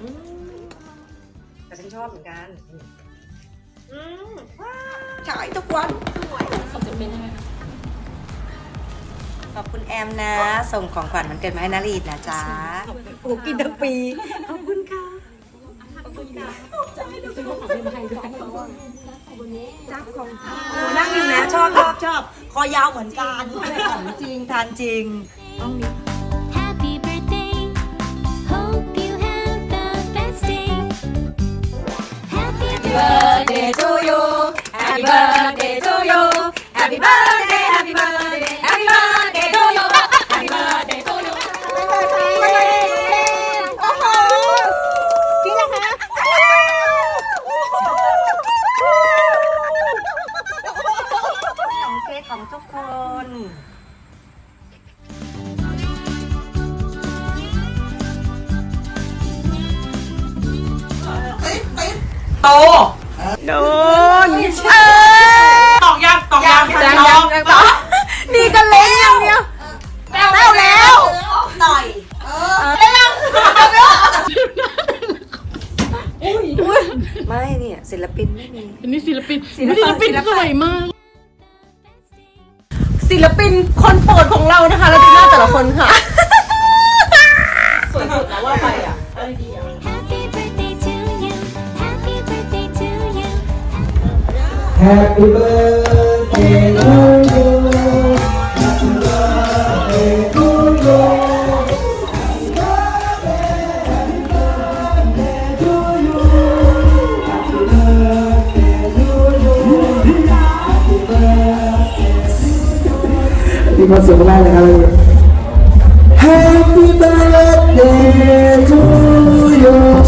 อืมแต่ฉันชอบเหมือนกันอืมอืมว้าวฉายทุกวันขอบคุณแอมนะ ส่งของขวัญมันเกิดมาให้นารีดนะจ๊ะโอ้กินทั้งปี ขอบคุณค่ะจับของโอ้นั่งอยู่นะ ชอบชอบชอบ คอยาวเหมือนกันของจริง ทานจริง Happy Happy birthday Happy birthday Happy birthday to you Happy birthday to you โอ้โหจริงเหรอคะของเค้กของทุกคนโตโดน ไม่เนี่ยศิลปินไม่มี อันนี้ศิลปินศิลปะศิลปินศิลปะสวยมาก ศิลปินคนโปรดของเรานะคะแล้วดูหน้าแต่ละคนค่ะ Happy birthday to you. Happy birthday to you. Happy birthday to you. Happy birthday. มีความสุขมากเลยครับ Happy birthday to you.